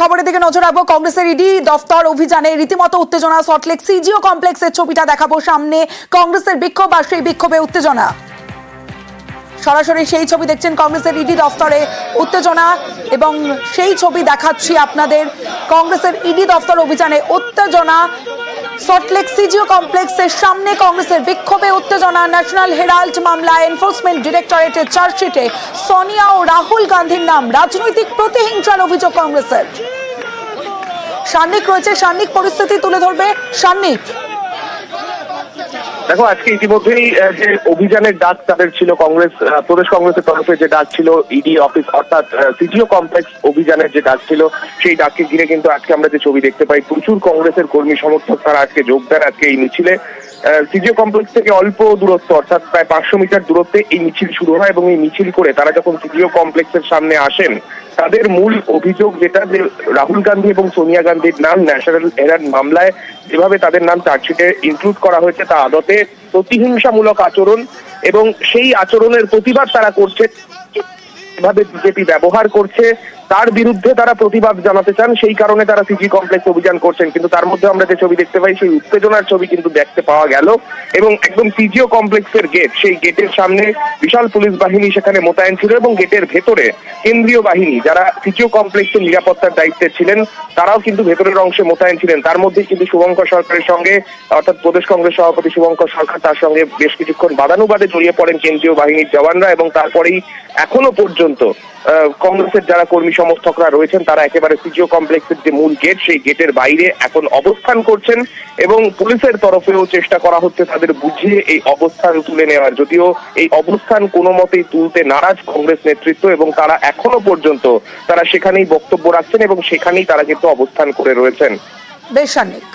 খবরের দিকে নজর রাখব, কংগ্রেসের ইডি দফতর অভিযানে রীতিমতো উত্তেজনা, সল্টলেক সিজিও কমপ্লেক্সের ছবিটা দেখাবো সামনে। কংগ্রেসের বিক্ষোভ আর সেই বিক্ষোভে উত্তেজনা। সরাসরি সেই ছবি দেখছেন কংগ্রেসের ইডি দফতরে উত্তেজনা এবং সেই ছবি দেখাচ্ছি আপনাদের। কংগ্রেসের ইডি দফতর অভিযানে উত্তেজনা। সল্টলেক সিজিও কমপ্লেক্সের সামনে কংগ্রেসের বিক্ষোভে উত্তেজনা ন্যাশনাল হেরাল্ড মামলায় এনফোর্সমেন্ট ডিরেক্টরেটের চার্জশিটে সোনিয়া ও রাহুল গান্ধীর নাম, রাজনৈতিক প্রতিহিংসার অভিযোগ কংগ্রেসের। সান্নিক রয়েছে, সান্নিক পরিস্থিতি তুলে ধরবে সান্নিক। দেখো, আজকে ইতিমধ্যেই যে অভিযানের ডাক তাদের ছিল কংগ্রেস প্রদেশ কংগ্রেসের তরফে যে ডাক ছিল ইডি অফিস অর্থাৎ সিটিও কমপ্লেক্স অভিযানের যে ডাক ছিল, সেই ডাককে ঘিরে কিন্তু আজকে আমরা যে ছবি দেখতে পাই, প্রচুর কংগ্রেসের কর্মী সমর্থক তারা আজকে যোগ দেন, আজকে এই মিছিলে। সিজিও কমপ্লেক্স থেকে অল্প দূরত্ব, অর্থাৎ প্রায় পাঁচশো মিটার দূরত্বে এই মিছিল শুরু হয় এবং এই মিছিল করে তারা যখন সিজিও কমপ্লেক্সের সামনে আসেন, তাদের মূল অভিযোগ যেটা যে রাহুল গান্ধী এবং সোনিয়া গান্ধীর নাম ন্যাশনাল হেরাল্ড মামলায় যেভাবে তাদের নাম চার্জশিটে ইনক্লুড করা হয়েছে তা আদতে প্রতিহিংসামূলক আচরণ এবং সেই আচরণের প্রতিবাদ তারা করছে, যেভাবে বিজেপি ব্যবহার করছে তার বিরুদ্ধে তারা প্রতিবাদ জানাতে চান, সেই কারণে তারা সিজি কমপ্লেক্স অভিযান করছেন। কিন্তু তার মধ্যে আমরা যে ছবি দেখতে পাই, সেই উত্তেজনার ছবি কিন্তু দেখতে পাওয়া গেল। এবং একদম সিজিও কমপ্লেক্সের গেট, সেই গেটের সামনে বিশাল পুলিশ বাহিনী সেখানে মোতায়েন ছিল এবং গেটের ভেতরে কেন্দ্রীয় বাহিনী যারা সিজিও কমপ্লেক্সের নিরাপত্তার দায়িত্বে ছিলেন, তারাও কিন্তু ভেতরের অংশে মোতায়েন ছিলেন। তার মধ্যে কিন্তু শুভঙ্কর সরকারের সঙ্গে, অর্থাৎ প্রদেশ কংগ্রেস সভাপতি শুভঙ্কর সরকার তার সঙ্গে বেশ কিছুক্ষণ বাদানুবাদে জড়িয়ে পড়েন কেন্দ্রীয় বাহিনীর জওয়ানরা এবং তারপরেই এখনও পর্যন্ত কংগ্রেসের যারা কর্মী সমর্থকরা রয়েছেন, তারা একেবারে সিজিও কমপ্লেক্সের যে মূল গেট, সেই গেটের বাইরে এখন অবস্থান করছেন এবং পুলিশের তরফেও চেষ্টা করা হচ্ছে তাদের বুঝিয়ে এই অবস্থান তুলে নেওয়ার। যদিও এই অবস্থান কোনো মতেই তুলতে নারাজ কংগ্রেস নেতৃত্ব এবং তারা এখনও পর্যন্ত তারা সেখানেই বক্তব্য রাখছেন এবং সেখানেই তারা কিন্তু অবস্থান করে রয়েছেন। বেশ সান্নিক